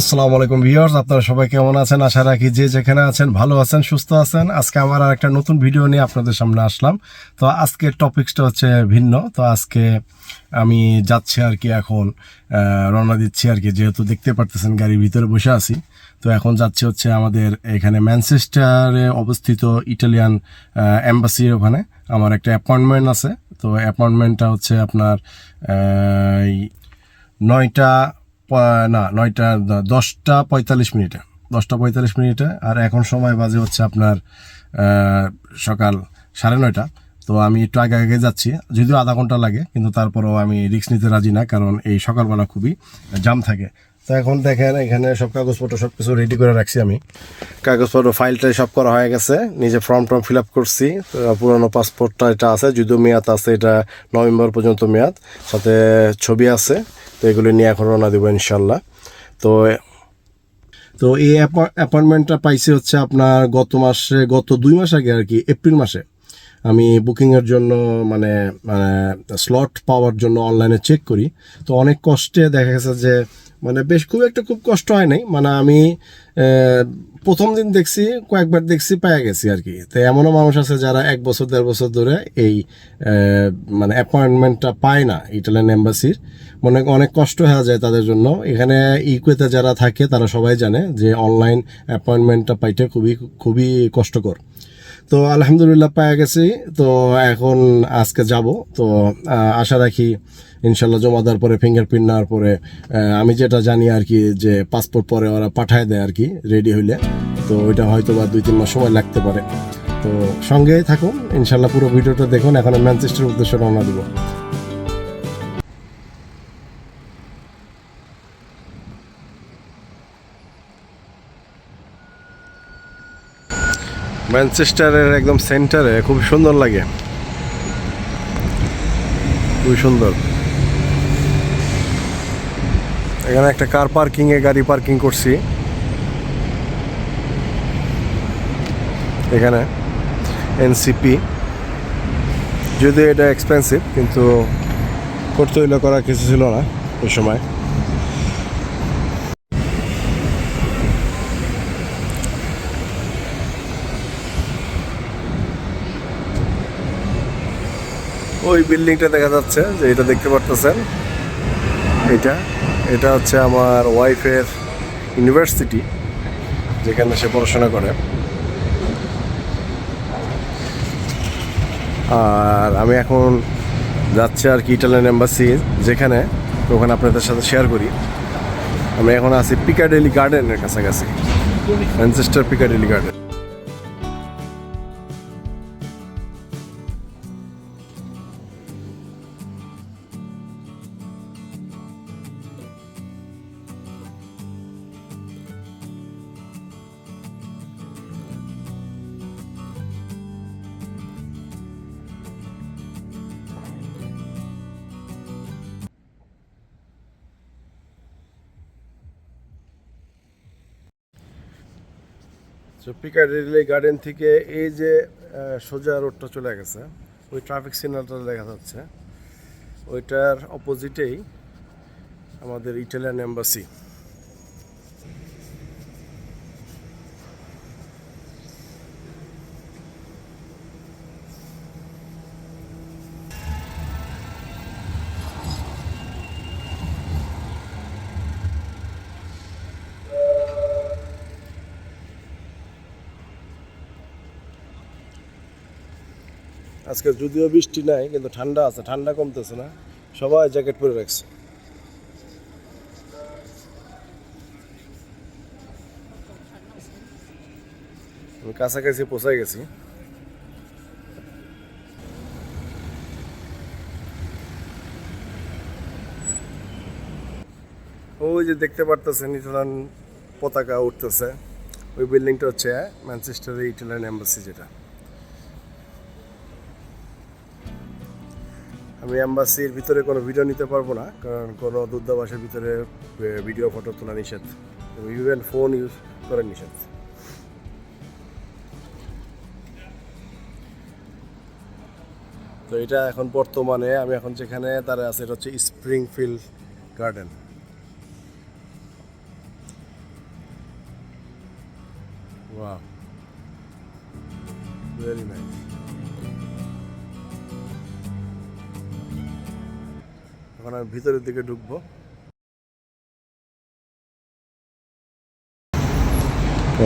আসসালামু আলাইকুম ভিউয়ার্স, আপনারা সবাই কেমন আছেন? আশা রাখি যে যেখানে আছেন ভালো আছেন, সুস্থ আছেন। আজকে আমার আর একটা নতুন ভিডিও নিয়ে আপনাদের সামনে আসলাম। তো আজকের টপিকসটা হচ্ছে ভিন্ন। তো আজকে আমি যাচ্ছি আর কি এখন রওনা দিচ্ছি আর কি। যেহেতু দেখতে পারতেছেন গাড়ির ভিতরে বসে আছি, তো এখন যাচ্ছি হচ্ছে আমাদের এখানে ম্যানচেস্টারে অবস্থিত ইটালিয়ান এম্বাসির ওখানে। আমার একটা অ্যাপয়েন্টমেন্ট আছে। তো অ্যাপয়েন্টমেন্টটা হচ্ছে আপনার নয়টা না, নয়টা দশটা পঁয়তাল্লিশ মিনিটে। দশটা পঁয়তাল্লিশ মিনিটে, আর এখন সময় বাজে হচ্ছে আপনার সকাল সাড়ে নয়টা। তো আমি একটু আগে আগে যাচ্ছি, যদিও আধা ঘণ্টা লাগে, কিন্তু তারপরেও আমি রিক্স নিতে রাজি না, কারণ এই সকালবেলা খুবই জাম থাকে। তো এখন দেখেন, এখানে সব কাগজপত্র সব কিছু রেডি করে রাখছি আমি। কাগজপত্র ফাইলটা সব করা হয়ে গেছে। নিজে ফর্ম টর্ম ফিল আপ করছি। পুরনো পাসপোর্টটা এটা আছে, যদিও মেয়াদ আছে, এটা নভেম্বর পর্যন্ত মেয়াদ। সাথে ছবি আছে, তো এগুলো নিয়ে এখন রওনা দেবো ইনশাল্লাহ তো তো এই অ্যাপয়েন্টমেন্টটা পাইছি হচ্ছে আপনার গত মাসে, গত দুই মাস আগে আর কি, এপ্রিল মাসে। আমি বুকিংয়ের জন্য মানে মানে স্লট পাওয়ার জন্য অনলাইনে চেক করি। তো অনেক কষ্টে দেখা গেছে যে মানে বেশ খুব একটা খুব কষ্ট হয় নাই। মানে আমি প্রথম দিন দেখছি, কয়েকবার দেখছি পায়ে গেছি আর কি তো এমনও মানুষ আছে যারা এক বছর, দেড় বছর ধরে এই মানে অ্যাপয়েন্টমেন্টটা পায় না ইটালিয়ান এম্বাসির মনে অনেক কষ্ট হয়ে যায় তাদের জন্য। এখানে ইকুয়েতে যারা থাকে, তারা সবাই জানে যে অনলাইন অ্যাপয়েন্টমেন্টটা পাইতে খুবই খুবই কষ্টকর। তো আলহামদুলিল্লাহ পাওয়া গেছি। তো এখন আজকে যাব। তো আশা রাখি ইনশাল্লাহ জমা দেওয়ার পরে ফিঙ্গারপ্রিন্ট নেওয়ার পরে আমি যেটা জানি আর কি যে পাসপোর্ট পরে ওরা পাঠায় দেয় আর কি রেডি হইলে। তো ওইটা হয়তো বা দুই, তিন মাস সময় লাগতে পারে। তো সঙ্গেই থাকুন। ইনশাল্লাহ পুরো ভিডিওটা দেখুন। এখন ম্যানচেস্টার উদ্দেশ্যে রওনা দিব। ম্যানচেস্টারের একদম সেন্টারে খুব সুন্দর লাগে। খুবই সুন্দর। এখানে একটা কার পার্কিং এ গাড়ি পার্কিং করছি। এখানে এনসিপি যদিও এটা এক্সপেন্সিভ কিন্তু করতে হইলে করার কিছু ছিল না ওই সময়। ওই বিল্ডিংটা দেখা যাচ্ছে, যে এটা দেখতে পারতেছেন। এটা এটা হচ্ছে আমার ওয়াইফের ইউনিভার্সিটি, যেখানে সে পড়াশোনা করে। আর আমি এখন যাচ্ছি আর কি ইটালিয়ান এম্বাসি যেখানে ওখানে আপনাদের সাথে শেয়ার করি। আমি এখন আছি পিকাডেলি গার্ডেনের কাছাকাছি ম্যানচেস্টার পিকাডেলি গার্ডেন তো পিকাডেলি গার্ডেন থেকে এই যে সোজা রোডটা চলে গেছে, ওই ট্রাফিক সিগন্যালটা দেখা যাচ্ছে। ওইটার অপোজিটেই আমাদের ইটালিয়ান এম্বাসি আজকে যদিও বৃষ্টি নাই, কিন্তু ঠান্ডা আছে, ঠান্ডা কমতেছে না। সবাই জ্যাকেট পরে রাখছে। আমি কাছাকাছি পৌঁছাই গেছি। ওই যে দেখতে পারতেছেন, ইটালিয়ান পতাকা উঠতেছে। ওই বিল্ডিংটা হচ্ছে ম্যানচেস্টারের ইটালিয়ান এম্বাসি যেটা। আমি অ্যাম্বাসির ভিতরে কোনো ভিডিও নিতে পারব না, কারণ কোনো দূতাবাসের ভিতরে ভিডিও ফটো তোলা নিষেধ। ইভেন ফোন ইউজ করা নিষেধ। তো এটা এখন বর্তমানে আমি এখন যেখানে তারা আছে, এটা হচ্ছে স্প্রিংফিল্ড গার্ডেন এখন আমি ভিতরের দিকে ঢুকবো।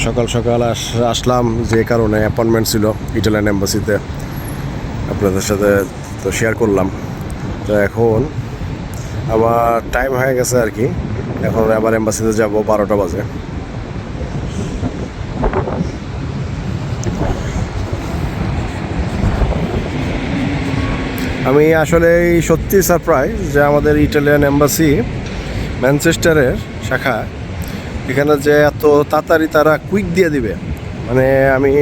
সকাল সকাল আস- আসলাম যে কারণে অ্যাপয়েন্টমেন্ট ছিল ইটালিয়ান এম্বাসিতে আপনাদের সাথে তো শেয়ার করলাম। তো এখন আমার টাইম হয়ে গেছে আর কি। এখন আবার এম্বাসিতে যাব বারোটা বাজে। আমি আসলে সত্যি সারপ্রাইজ যে আমাদের ইটালিয়ান এম্বাসি ম্যানচেস্টারের শাখা, এখানে যে এত তাড়াতাড়ি তারা কুইক দিয়ে দিবে মানে আমি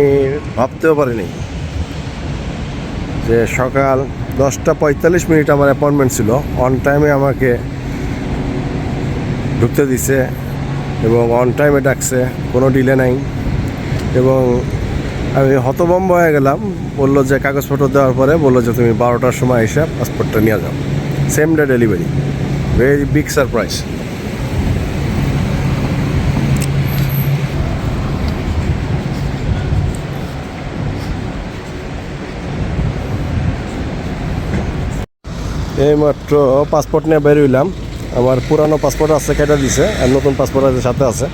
ভাবতেও পারিনি যে সকাল দশটা পঁয়তাল্লিশ মিনিট আমার অ্যাপয়েন্টমেন্ট ছিল। অন টাইমে আমাকে ঢুকতে দিছে এবং অন টাইমে ডাকছে, কোনো ডিলে নাই এবং আমি হতভম্ব হয়ে গেলাম। বলল যে কাগজপত্র দেওয়ার পরে বলল যে তুমি বারোটার সময় এসে পাসপোর্টটা নিয়ে যাও। Same day delivery very big surprise এইমাত্র পাসপোর্ট নিয়ে বের হইলাম। আমার পুরানো পাসপোর্ট আছে, কেটে দিছে, আর নতুন পাসপোর্ট আছে, সাথে আছে।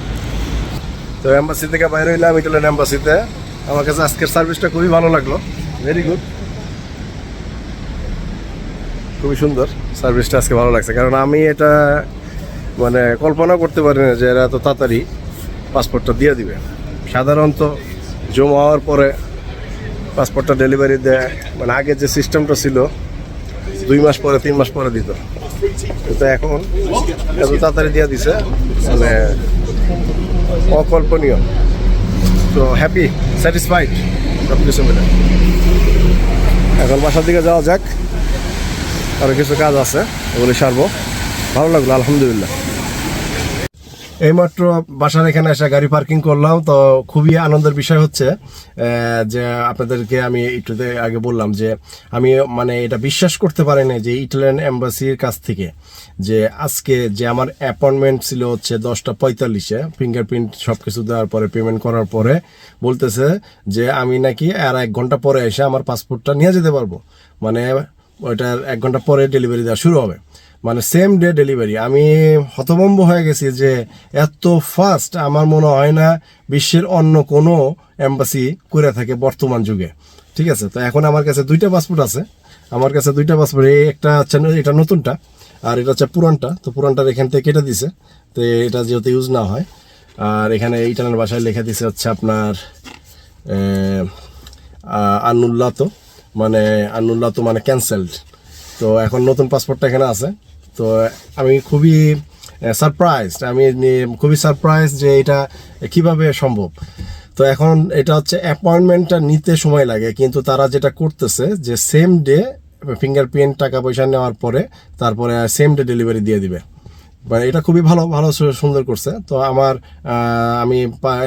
তো এম্বাসি থেকে বাইরে হইলাম ইটালিয়ান এম্বাসিতে আমার কাছে আজকের সার্ভিসটা খুবই ভালো লাগল। ভেরি গুড খুবই সুন্দর সার্ভিসটা আজকে ভালো লাগছে। কারণ আমি এটা মানে কল্পনা করতে পারি না যে এরা এত তাড়াতাড়ি পাসপোর্টটা দিয়ে দিবে। সাধারণত জমা হওয়ার পরে পাসপোর্টটা ডেলিভারি দেয়। মানে আগে যে সিস্টেমটা ছিল, দুই মাস পরে, তিন মাস পরে দিত। কিন্তু এখন এত তাড়াতাড়ি দিয়ে দিছে মানে অকল্পনীয়। তো হ্যাপি স্যাটিসফাইড সব কিছু মিলে। এখন বাসার দিকে যাওয়া যাক। আরও কিছু কাজ আছে, ওগুলি সারবো। ভালো লাগল, আলহামদুলিল্লাহ। এইমাত্র বাসার এখানে এসে গাড়ি পার্কিং করলাম, তো খুবই আনন্দের বিষয় হচ্ছে যে আপনাদেরকে আমি একটু আগে বললাম যে আমি মানে এটা বিশ্বাস করতে পারি না যে ইটালিয়ান এম্বাসির কাছ থেকে যে আজকে যে আমার অ্যাপয়েন্টমেন্ট ছিল হচ্ছে দশটা পঁয়তাল্লিশে ফিঙ্গারপ্রিন্ট সব কিছু দেওয়ার পরে পেমেন্ট করার পরে বলতেছে যে আমি নাকি আর এক ঘণ্টা পরে এসে আমার পাসপোর্টটা নিয়ে যেতে পারব। মানে ওইটার এক ঘণ্টা পরে ডেলিভারি দেওয়া শুরু হবে। মানে সেম ডে ডেলিভারি আমি হতভম্ব হয়ে গেছি যে এত ফাস্ট আমার মনে হয় না বিশ্বের অন্য কোনো এম্বাসি করে থাকে বর্তমান যুগে। ঠিক আছে? তো এখন আমার কাছে দুইটা পাসপোর্ট আছে। আমার কাছে দুইটা পাসপোর্ট এই একটা হচ্ছে এটা নতুনটা আর এটা হচ্ছে পুরানটা। তো পুরানটার এখান থেকে কেটে দিছে। তো এটা যেহেতু ইউজ না হয়, আর এখানে ইটালিয়ান ভাষায় লেখা দিছে হচ্ছে আপনার আনুল্লাহ তো মানে আনুল্লাহ তো মানে ক্যান্সেলড তো এখন নতুন পাসপোর্টটা এখানে আছে। তো আমি খুবই সারপ্রাইজ আমি খুবই সারপ্রাইজ যে এটা কীভাবে সম্ভব। তো এখন এটা হচ্ছে অ্যাপয়েন্টমেন্টটা নিতে সময় লাগে, কিন্তু তারা যেটা করতেছে যে সেম ডে ফিঙ্গারপ্রিন্ট টাকা পয়সা নেওয়ার পরে তারপরে সেম ডে ডেলিভারি দিয়ে দিবে। মানে এটা খুবই ভালো ভালো সুন্দর করছে। তো আমার আমি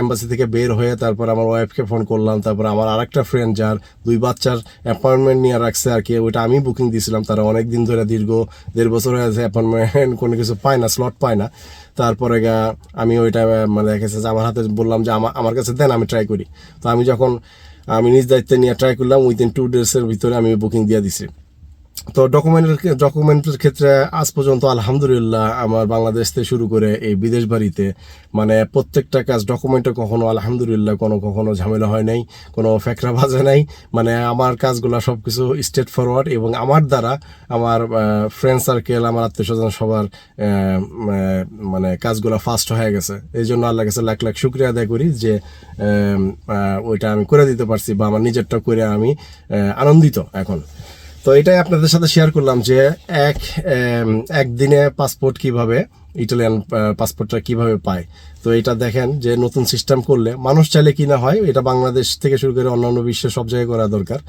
এম্বাসি থেকে বের হয়ে তারপর আমার ওয়াইফকে ফোন করলাম। তারপর আমার আরেকটা ফ্রেন্ড যার দুই বাচ্চার অ্যাপয়েন্টমেন্ট নিয়ে রাখছে আর কি, ওইটা আমি বুকিং দিয়েছিলাম তারা অনেক দিন ধরে দীর্ঘ দেড় বছর হয়ে আছে অ্যাপয়েন্টমেন্ট কোনো কিছু পায় না স্লট পায় না। তারপরে আমি ওইটা মানে দেখেছে যে আমার হাতে বললাম যে আমার আমার কাছে দেন, আমি ট্রাই করি। তো আমি যখন, আমি নিজ দায়িত্বে নিয়ে ট্রাই করলাম উইদিন টু ডেজের ভিতরে আমি বুকিং দিয়ে দিছি। তো ডকুমেন্টের ডকুমেন্টের ক্ষেত্রে আজ পর্যন্ত আলহামদুলিল্লাহ আমার বাংলাদেশ থেকে শুরু করে এই বিদেশ বাড়িতে মানে প্রত্যেকটা কাজ ডকুমেন্টে কখনো আলহামদুলিল্লাহ, কোনো কখনো ঝামেলা হয় নাই, কোনো ফেকরা বাজে নাই। মানে আমার কাজগুলো সব কিছু স্টেট ফরওয়ার্ড এবং আমার দ্বারা আমার ফ্রেন্ড সার্কেল আমার আত্মীয় স্বজন সবার মানে কাজগুলো ফাস্ট হয়ে গেছে। এই জন্য আল্লাহ কাছে লাখ লাখ শুক্রিয়া আদায় করি যে ওইটা আমি করে দিতে পারছি বা আমার নিজেরটা করে আমি আনন্দিত এখন। তো এটাই আপনাদের সাথে শেয়ার করলাম যে এক একদিনে পাসপোর্ট কীভাবে ইটালিয়ান পাসপোর্টটা কীভাবে পায়। তো এটা দেখেন যে নতুন সিস্টেম করলে মানুষ চাইলে কি না হয়, এটা বাংলাদেশ থেকে শুরু করে অন্যান্য বিশ্বে সব জায়গায় করা দরকার।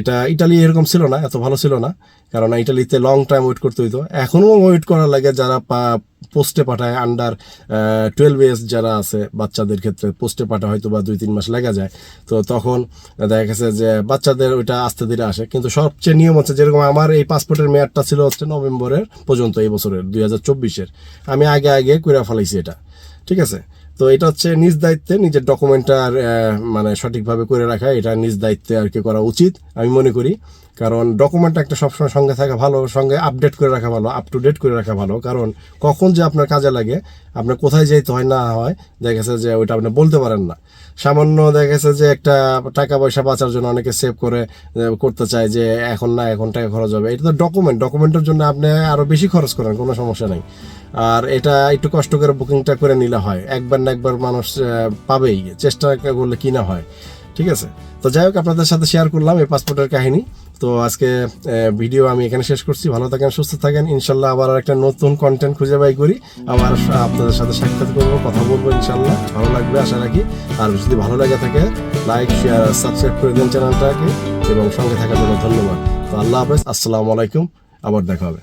এটা ইটালি এরকম ছিল না, এত ভালো ছিল না। কারণ ইটালিতে লং টাইম ওয়েট করতে হইতো। এখনও ওয়েট করা লাগে যারা পোস্টে পাঠায় আন্ডার টুয়েলভ ইয়ার্স যারা আছে বাচ্চাদের ক্ষেত্রে পোস্টে পাঠা হয়তো বা দুই, তিন মাস লেগে যায়। তো তখন দেখা গেছে যে বাচ্চাদের ওইটা আস্তে ধীরে আসে। কিন্তু সবচেয়ে নিয়ম হচ্ছে যেরকম আমার এই পাসপোর্টের মেয়াদটা ছিল হচ্ছে নভেম্বরের পর্যন্ত এই বছরের, দুই হাজার চব্বিশের। আমি আগে আগে করে ফেলাইছি এটা। ঠিক আছে? তো এটা হচ্ছে নিজ দায়িত্বে নিজের ডকুমেন্টটা মানে সঠিকভাবে করে রাখা, এটা নিজ দায়িত্বে আর কি করা উচিত, আমি মনে করি। কারণ ডকুমেন্ট একটা সবসময় সঙ্গে থাকা ভালো, সঙ্গে আপডেট করে রাখা ভালো আপ টু ডেট করে রাখা ভালো। কারণ কখন যে আপনার কাজে লাগে, আপনার কোথায় যাইতে হয়, না হয়, দেখা গেছে যে ওইটা আপনি বলতে পারেন না। সামান্য দেখা গেছে যে একটা টাকা পয়সা বাঁচার জন্য অনেকে সেভ করে করতে চায় যে এখন না, এখন টাকা খরচ হবে। এটা তো ডকুমেন্ট ডকুমেন্টের জন্য আপনি আরও বেশি খরচ করেন, কোনো সমস্যা নেই। আর এটা একটু কষ্ট করে বুকিংটা করে নিলে হয়। একবার না একবার মানুষ পাবেই, চেষ্টা করলে কিনা হয়। ঠিক আছে? তো যাই হোক, আপনাদের সাথে শেয়ার করলাম এই পাসপোর্টের কাহিনী। তো আজকে ভিডিও আমি এখানে শেষ করছি। ভালো থাকেন, সুস্থ থাকেন। ইনশাল্লাহ আবার একটা নতুন কন্টেন্ট খুঁজে বাই করি। আবার আপনাদের সাথে সাক্ষাৎ করব, কথা বলব ইনশাল্লাহ। ভালো লাগবে, আশা রাখি। আর যদি ভালো লাগে থাকে লাইক শেয়ার সাবস্ক্রাইব করে দিন চ্যানেলটাকে। এবং সঙ্গে থাকার জন্য ধন্যবাদ। তো আল্লাহ হাফেজ, আসসালামু আলাইকুম। আবার দেখা হবে।